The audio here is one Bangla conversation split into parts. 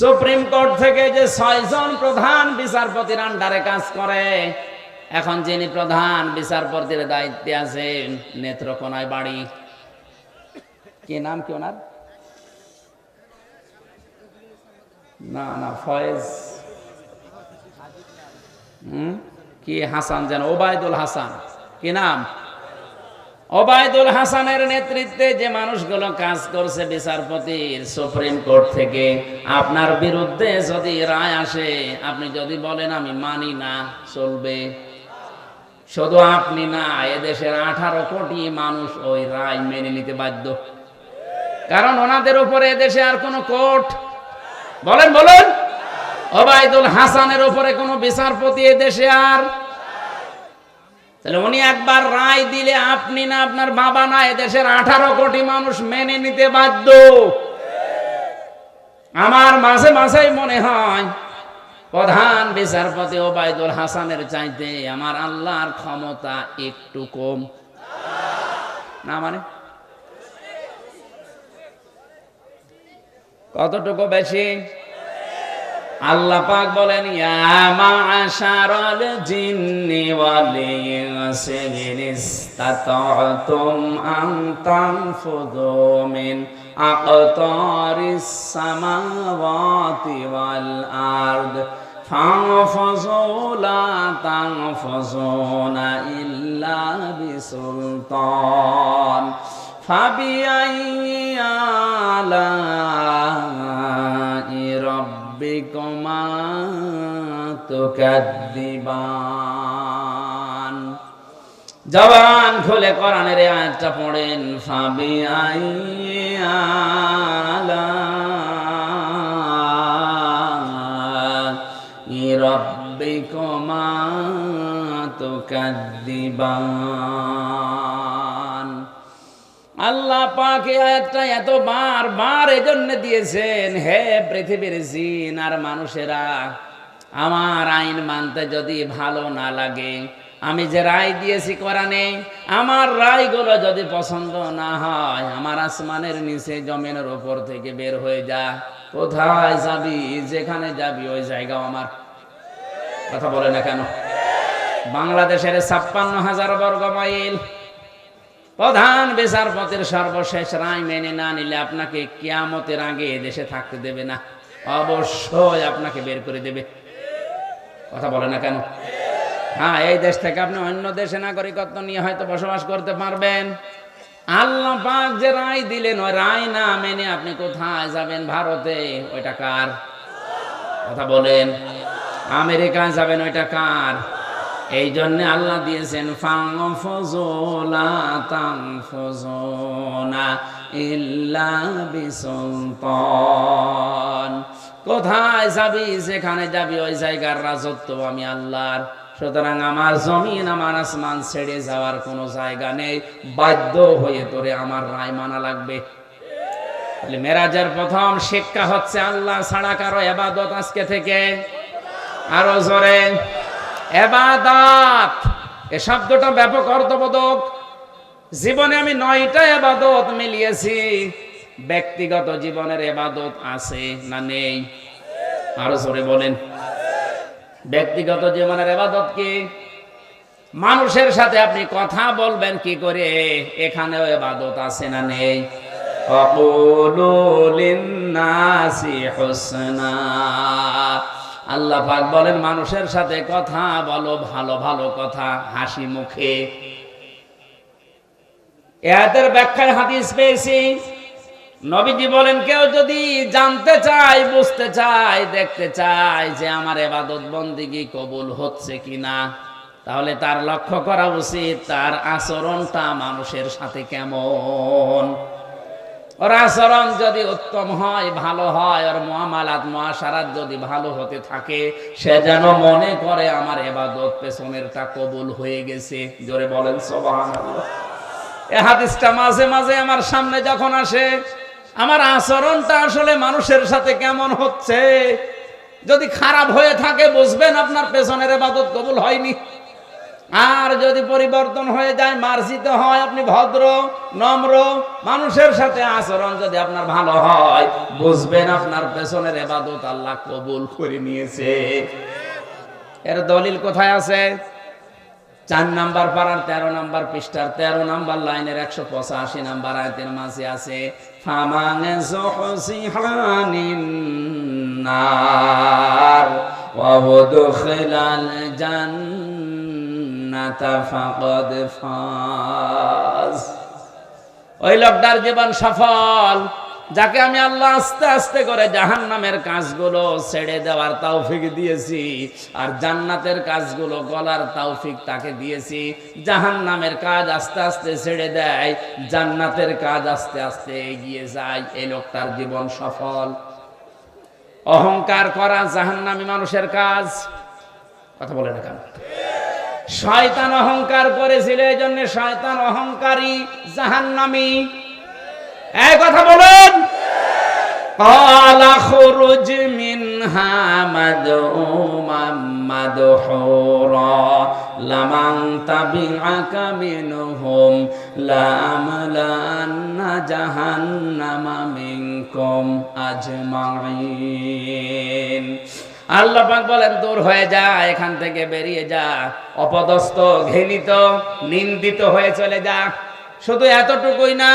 সুপ্রিম কোর্ট থেকে যে ছয়জন প্রধান বিচারপতির আন্ডারে কাজ করে, এখন যিনি প্রধান বিচারপতির দায়িত্বে আছেন, নেত্রকোনায় বাড়ি। কি নাম কি ওনার? না না, ফয়েজ। কি হাসান যেন, ওবায়দুল হাসান। কি নাম? ওবায়দুল হাসানের নেতৃত্বে যে মানুষগুলো কাজ করছে বিচারপতির সুপ্রিম কোর্ট থেকে, আপনার বিরুদ্ধে যদি রায় আসে, আপনি যদি বলেন, আমি মানি না, চলবে। শুধু আপনি না, এদেশের আঠারো কোটি মানুষ ওই রায় মেনে নিতে বাধ্য। কারণ ওনাদের উপরে এদেশে আর কোনো কোর্ট। বলেন বলেন। ওবায়দুল হাসানের উপরে কোনো বিচারপতি এদেশে আর তাহলে উনি একবার রায় দিলে আপনি না আপনার বাবা না, এদেশের আঠারো কোটি মানুষ মেনে নিতে বাধ্য। আমার মাঝে মাঝেই মনে হয়, প্রধান বিচারপতি ওবায়দুল হাসানের চাইতে আমার আল্লাহর ক্ষমতা একটু কম। না মানে? কতটুকু বেশি? আল্লাহ পাক বলেন, ইয়া মা'শারাল জিন্নি ওয়াল ইনসি ইস্তাতাতুম আন আকতারিস সামাওয়াতি ওয়াল আরদ ফানফুযু ইল্লা ربكما تكذبان জবান খুলে কোরআনের এই আয়াতটা পড়েন ফাবি আই রব্বিকুমা তুকাদ্দিবান আল্লাহ পাক আয়াতটা এত বার বার এজন্য দিয়েছেন, হে পৃথিবীর জিন আর মানুষেরা, আমার আইন মানতে যদি ভালো না লাগে, আমি যে রায় দিয়েছি কোরআনে, আমার রায়গুলো যদি পছন্দ না হয়, আমার আসমানের নিচে জমিনের ওপর থেকে বের হয়ে যা, কোথায় যাবি, যেখানে যাবি, ওই জায়গাও আমার। কথা বলে না কেন? বাংলাদেশের ছাপ্পান্ন হাজার বর্গ মাইল প্রধান বিচারপতির সর্বশেষ রায় মেনে না নিলে আপনাকে কিয়ামতের আগে দেশে থাকতে দেবে না। অবশ্যই আপনাকে বের করে দেবে। কথা বলে না কেন? হ্যাঁ এই দেশ থেকে আপনি অন্য দেশে নাগরিকত্ব নিয়ে হয়তো বসবাস করতে পারবেন। আল্লাহ পাক যে রায় দিলেন, ওই রায় না মেনে আপনি কোথায় যাবেন? ভারতে। ওইটা কার? কথা বলেন। আমেরিকায় যাবেন, ওইটা কার? এই জন্য আল্লাহ দিয়েছেন কোথায় যাবি? যেখানে যাবি, ওই জায়গার রাজত্ব আমি আল্লাহর। সুতরাং আমার জমিন, আমার আসমান ছেড়ে যাওয়ার কোনো জায়গা নেই। বাধ্য হয়ে তোরে আমার রায় মানা লাগবে। মেরাজের প্রথম শিক্ষা হচ্ছে, আল্লাহ ছাড়া কারও এবাদত আজকে থেকে আরও জোরে। এবাদত। এ শব্দটা ব্যাপক অর্থবোধক। জীবনে আমি নয়টা এবাদত মিলিয়েছি। ব্যক্তিগত জীবনের এবাদত আছে না নেই? আরও জোরে বলেন। ব্যক্তিগত জীবনের এবাদত কি? মানুষের সাথে আপনি কথা বলবেন কি করে? এখানেও এবাদত আছে না নেই? আল্লাহ পাক বলেন, মানুষের সাথে কথা বলো, ভালো ভালো কথা, হাসি মুখে। এদের ব্যাখ্যায় হাদিস পেয়েছি। নবীজি বলেন, কেউ যদি জানতে চায়, বুঝতে চায়, দেখতে চায় যে আমার এবাদত বন্দিগি কবুল হচ্ছে কিনা, তাহলে তার লক্ষ্য করা উচিত, তার আচরণটা মানুষের সাথে কেমন। ওর আচরণ যদি উত্তম হয়, ভালো হয়, ওর মহামালাত, মহাসারাত যদি ভালো হতে থাকে, সে যেন মনে করে আমার এবাদত পেছনেরটা কবুল হয়ে গেছে। জোরে বলেন এ হাদিসটা মাঝে মাঝে আমার সামনে যখন আসে, আমার আচরণটা আসলে মানুষের সাথে কেমন হচ্ছে? যদি খারাপ হয়ে থাকে, বুঝবেন আপনার পেছনের এবাদত কবুল হয়নি। আর যদি পরিবর্তন হয়ে যায়, মার্জিত হয়, আপনি ভদ্র, নম্র, মানুষের সাথে আচরণ যদি আপনার ভালো হয়, বুঝবেন আপনার পেছনের এবাদত আল্লাহ কবুল করে নিয়েছে। এর দলিল কোথায় আছে? চার নাম্বার পাড়ার তেরো নাম্বার পৃষ্ঠার তেরো নাম্বার লাইনের একশো পঁচাশি নাম্বার আয়তের মাঝে আছে ওয়াদখিলাল ওই লোকটার জীবন সফল। যাকে আমি আল্লাহ আস্তে আস্তে করে জাহান নামের কাজগুলো ছেড়ে দেওয়ার তৌফিক দিয়েছি আর জান্নাতের কাজগুলো গলার তৌফিক তাকে দিয়েছি জাহান নামের কাজ আস্তে আস্তে ছেড়ে দেয়, জান্নাতের কাজ আস্তে আস্তে এগিয়ে যায়, এই লোকটার জীবন সফল। অহংকার করা জাহান্নামী মানুষের কাজ। কথা বলে না কেন? শয়তান অহংকার করেছিল এই জন্য শয়তান অহংকারী জাহান্নামী এই কথা বলুন قال خرج منها مدعوما مدحورا لمن تبعك منهم لأملأن جهنم منكم أجمعين আল্লাহ পাক বলেন, দূর হয়ে যা, এখান থেকে বেরিয়ে যা। অপদস্থ, ঘৃণিত, নিন্দিত হয়ে চলে যা। শুধু এতটুকুই না,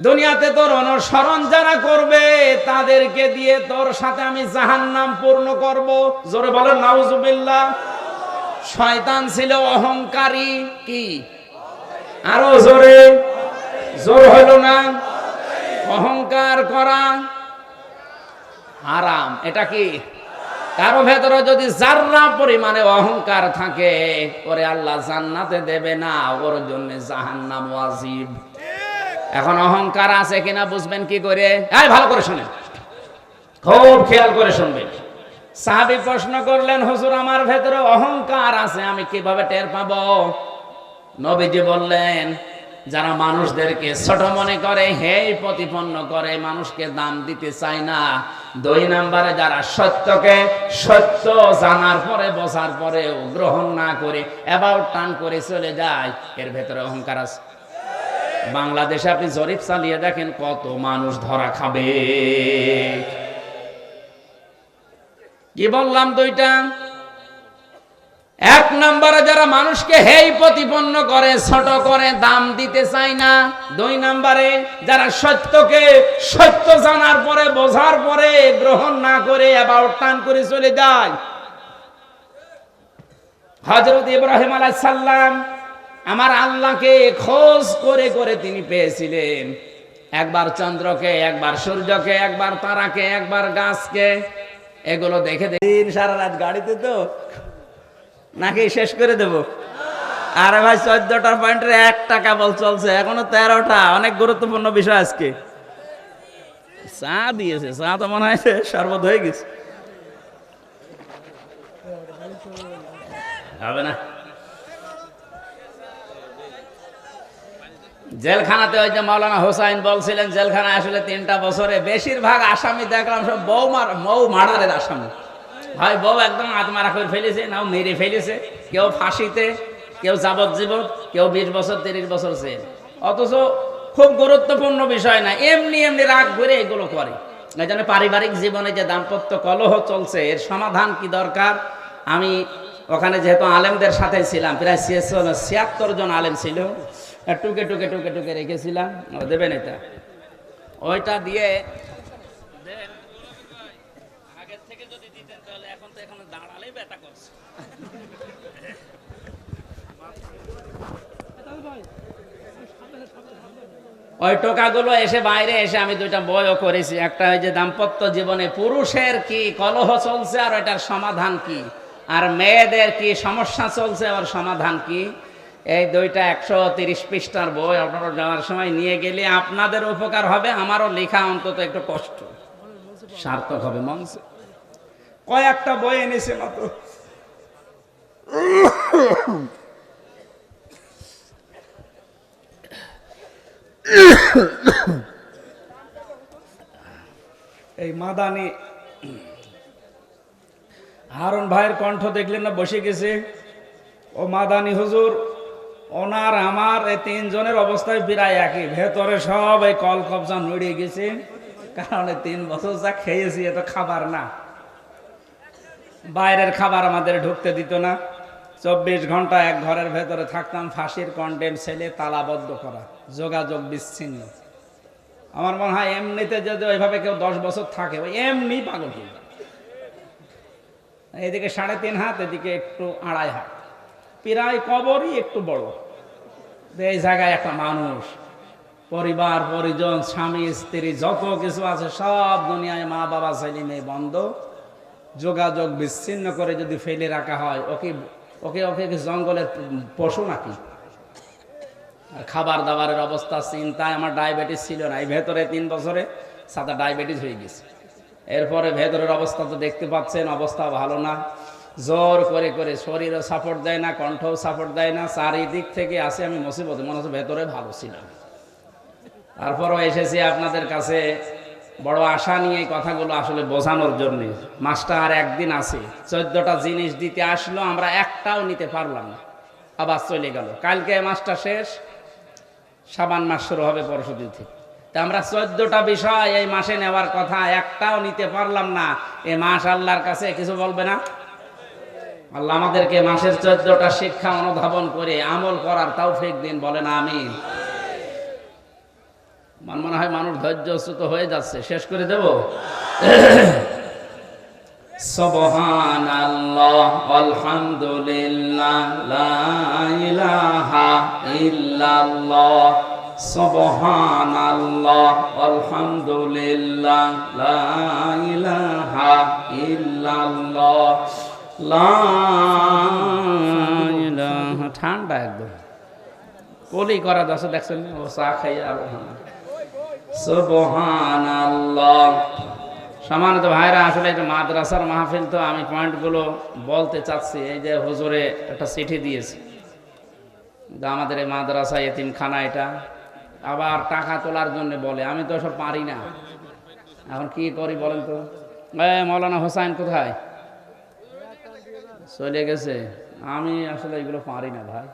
দুনিয়াতে তোর অনুসরণ যারা করবে, তাদেরকে দিয়ে তোর সাথে আমি জাহান্নাম পূর্ণ করব। জোরে বলেন, নাউজুবিল্লাহ। শয়তান ছিল অহংকারী। কি? আরও জোরে। জোর হইল না? অহংকার করা। আরাম এটা কি? কারও ভেতরে যদি জাররা পরিমাণে অহংকার থাকে, ওরে আল্লাহ জান্নাতে দেবে না, ওর জন্য জাহান্নাম ওয়াজিব। এখন অহংকার আছে কিনা বুঝবেন কি করে? এই, ভালো করে শুনেন। খুব খেয়াল করে শুনবেন। সাহাবি প্রশ্ন করলেন, হুজুর, আমার ভেতরে অহংকার আছে, আমি কীভাবে টের পাবো? নবীজি বললেন যারা মানুষদেরকে ছোট মনে করে, হেই প্রতিপন্ন করে, মানুষকে দাম দিতে চায় না। দুই নম্বরে যারা সত্যকে সত্য জানার পরে বসার পরেও গ্রহণ না করে এবার টান করে চলে যায়, এর ভেতরে অহংকার আছে। বাংলাদেশে আপনি জরিপ চালিয়ে দেখেন কত মানুষ ধরা খাবে। কি বললাম দুইটা? এক নম্বরে যারা মানুষকে হেই প্রতিপন্ন করে, ছোট করে, দাম দিতে চায় না। দুই নম্বরে যারা সত্যকে সত্য জানার পরে, বোঝার পরে, গ্রহণ না করে আবার টান করে চলে যায়। হজরত ইব্রাহিম আলাইহিস সালাম আমার আল্লাহকে খোঁজ করে করে তিনি পেয়েছিলেন। একবার চন্দ্রকে, একবার সূর্যকে, একবার তারাকে, একবার গাছকে, এগুলো দেখে দিন সারা রাত গাড়িতে তো নাকি শেষ করে দেব? আরে ভাই চোদ্দটা পয়েন্টের একটা কেবল চলছে, এখনও তেরোটা। অনেক গুরুত্বপূর্ণ বিষয় আজকে। চা দিয়েছে, চা তো মনে হয় শরবত হয়ে গেছে। হবে না। জেলখানাতে ওই যে মাওলানা হোসাইন বলছিলেন, জেলখানায় আসলে তিনটা বছরে বেশিরভাগ আসামি দেখলাম সব বউ মার মৌ মার্ডারের আসামি। হয় বউ একদম আত্মারা করে ফেলেছে, নাও মেরে ফেলেছে। কেউ ফাঁসিতে, কেউ যাবজ্জীবন, কেউ বিশ বছর, তিরিশ বছর জেল। অথচ খুব গুরুত্বপূর্ণ বিষয় না, এমনি এমনি রাগ করে এগুলো করে। এই জন্য পারিবারিক জীবনে যে দাম্পত্য কলহ চলছে, এর সমাধান কি দরকার? আমি ওখানে যেহেতু আলেমদের সাথে ছিলাম, প্রায় ছিয়াত্তর জন আলেম ছিল, টুকে টুকে টুকে টুকে রেখেছিলাম। দেবেন এটা। ওইটা দিয়ে দেন। আগের থেকে যদি দিতেন তাহলে এখন তো এখন দাঁড়ালেই ব্যথা করছে ওই টোকাগুলো এসে বাইরে এসে আমি দুইটা বইও করেছি। একটা ওই যে দাম্পত্য জীবনে পুরুষের কি কলহ চলছে আর ওইটার সমাধান কি? আর মেয়েদের কি সমস্যা চলছে আর সমাধান কি? এই দুইটা একশো তিরিশ পৃষ্ঠার বই আপনারা যাওয়ার সময় নিয়ে গেলে আপনাদের উপকার হবে, আমারও লেখা অন্তত একটু কষ্ট। সার্থক হবে মঞ্চে। কয়েকটা বই এনেছে মাত্র। এই মাদানি, হারুন ভাইয়ের কণ্ঠ দেখলেন না, বসে গেছে। ও মাদানি হুজুর, ওনার, আমার এই তিনজনের অবস্থায় প্রায় একই। ভেতরে সব এই কল কবজা নড়িয়ে গেছে। কারণ তিন বছর যা খেয়েছি এত খাবার না। বাইরের খাবার আমাদের ঢুকতে দিত না। চব্বিশ ঘণ্টা এক ঘরের ভেতরে থাকতাম, ফাঁসির কন্টেম ছেলে তালাবদ্ধ করা, যোগাযোগ বিচ্ছিন্ন। আমার মনে হয় এমনিতে যদি ওইভাবে কেউ দশ বছর থাকে, ওই এমনি পাগল হয়ে যায়। এদিকে সাড়ে তিন হাত, এদিকে একটু আড়াই হাত। প্রায় কবরই একটু বড়। এই জায়গায় একটা মানুষ, পরিবার, পরিজন, স্বামী, স্ত্রী, যত কিছু আছে, সব দুনিয়ায় মা বাবা ছেলে মেয়ে বন্ধ। যোগাযোগ বিচ্ছিন্ন করে যদি ফেলে রাখা হয়, ওকে ওকে ওকে জঙ্গলের পশু নাকি? আর খাবার দাবারের অবস্থা, চিন্তায় আমার ডায়াবেটিস ছিল না। এই ভেতরে তিন বছরে সাদা ডায়াবেটিস হয়ে গেছে। এরপরে ভেতরের অবস্থা তো দেখতে পাচ্ছেন, অবস্থা ভালো না। জোর করে করে শরীরও সাপোর্ট দেয় না, কণ্ঠও সাপোর্ট দেয় না। চারিদিক থেকে আসে আমি মুসিবতে, মনে হচ্ছে ভেতরে ভালো ছিলাম। তারপরও এসেছি আপনাদের কাছে। বড় আশা নিয়ে কথাগুলো আসলে বোঝানোর জন্য। মাসটা আর একদিন আছে। চোদ্দটা জিনিস দিতে আসলো, আমরা একটাও নিতে পারলাম না। আবার চলে গেল। কালকে মাসটা শেষ, সাবান মাস শুরু হবে পরশুদিন থেকে। তা আমরা চোদ্দটা বিষয় এই মাসে নেওয়ার কথা, একটাও নিতে পারলাম না। এই মাস আল্লাহর কাছে কিছু বলবে না? আল্লাহ আমাদেরকে মাসের চোদ্দটা শিক্ষা অনুধাবন করে আমল করার তাও ফেক দিন, বলেন আমি মান মনে হয় মানুষ ধৈর্যচ্যুত হয়ে যাচ্ছে। শেষ করে দেব? সবহান আল্লাহ সবহান আল্লাহ লা ঠান্ডা একদম। কলি করা যাচ্ছে, দেখছেন? ও চা খাই আর সম্মানিত ভাইরা, আসলে এটা মাদ্রাসার মাহফিল তো আমি পয়েন্টগুলো বলতে চাচ্ছি। এই যে হুজুরে একটা চিঠি দিয়েছে। আমাদের এই মাদ্রাসা এতিমখানা এটা। আবার টাকা তোলার জন্য বলে। আমি তো সব পারি না। এখন কি করি বলেন তো? এ, মৌলানা হোসাইন কোথায়? চলে গেছে। আমি আসলে এগুলো পারি না ভাই।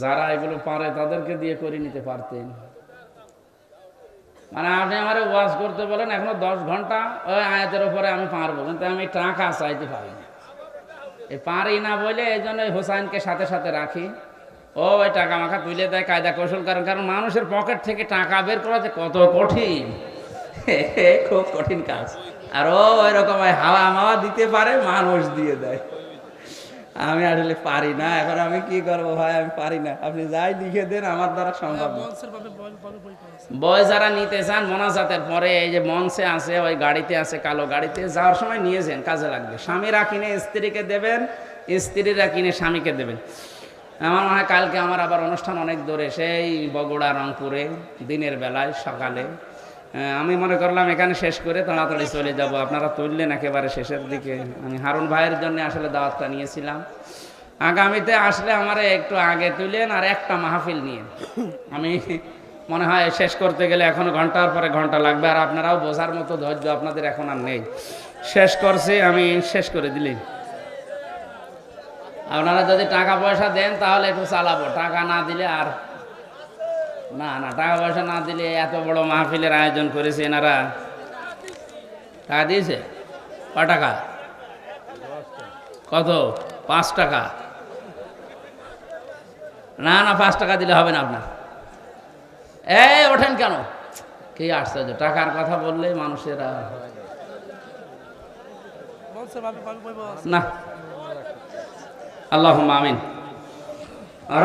যারা এগুলো পারে তাদেরকে দিয়ে করে নিতে পারতেন। মানে আপনি আমার ওয়াজ করতে বলেন, এখনও দশ ঘণ্টা ওই আয়াতের উপরে আমি পারব কিন্তু আমি টাকা চাইতে পারি না। এই পারি না বলে এই জন্য হোসাইনকে সাথে সাথে রাখি। ও, ওই টাকা মাখা তুলে দেয়, কায়দা কৌশল কারণ কারণ মানুষের পকেট থেকে টাকা বের করা যে কত কঠিন। খুব কঠিন কাজ। আর ও ওই রকম হাওয়া মাওয়া দিতে পারে, মানুষ দিয়ে দেয়। আমি আসলে পারি না। এখন আমি কি করব ভাই? আমি পারি না। আপনি যাই লিখে দেন আমার দ্বারা সম্ভব বই যারা নিতে চান মোনাজাতের পরে এই যে মঞ্চে আছে ওই গাড়িতে আছে কালো গাড়িতে যাওয়ার সময় নিয়েছেন কাজে লাগবে। স্বামীরা কিনে স্ত্রীকে দেবেন স্ত্রীরা কিনে স্বামীকে দেবেন। আমার মনে হয় কালকে আমার আবার অনুষ্ঠান অনেক দূরে সেই বগুড়া রংপুরে দিনের বেলায় সকালে। আমি মনে করলাম এখানে শেষ করে তাড়াতাড়ি চলে যাব। আপনারা তুললেন একেবারে শেষের দিকে। আমি হারুন ভাইয়ের জন্য আসলে দাওয়াতটা নিয়েছিলাম। আগামীতে আসলে আমার একটু আগে তুলেন আর একটা মাহফিল নিয়ে। আমি মনে হয় শেষ করতে গেলে এখন ঘণ্টার পরে ঘণ্টা লাগবে আর আপনারাও বোঝার মতো ধৈর্য আপনাদের এখন আর নেই। শেষ করছি, আমি শেষ করে দিলি আপনারা যদি টাকা পয়সা দেন তাহলে একটু চালাবো। টাকা না দিলে আর না না, টাকা পয়সা না দিলে এত বড় মাহফিলের আয়োজন করেছে এনারা। টাকা দিয়েছে? ক টাকা? কত? পাঁচ টাকা। না না, পাঁচ টাকা দিলে হবে না আপনার। এই, ওঠেন কেন? কে আশ্চর্য, টাকার কথা বললে মানুষেরা না। আল্লাহ মামিন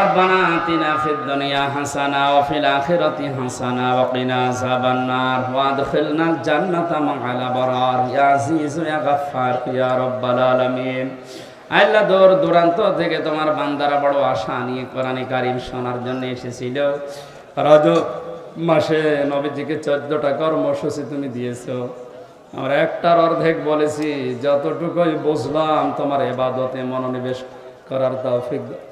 ربنا آتنا في الدنيا حسنة وفي الآخرة حسنة وقنا عذاب النار وادخلنا الجنة مع الأبرار يا عزيز يا غفار يا رب العالمين আল্লাহ দূর দূরান্ত থেকে তোমার বান্দারা বড় আশা নিয়ে কোরআনে কারিম শোনার জন্য এসেছিল রজব মাসে নবীজিকে চোদ্দটা কর্মসূচি তুমি দিয়েছো আমরা একটার অর্ধেক বলেছি যতটুকুই বুঝলাম তোমার এবাদতে মনোনিবেশ করার তৌফিক দাও। এই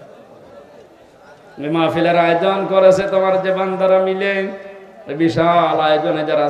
মাহফিলের আয়োজন করেছে তোমার যে বান্দারা মিলে বিশাল আয়োজনে যারা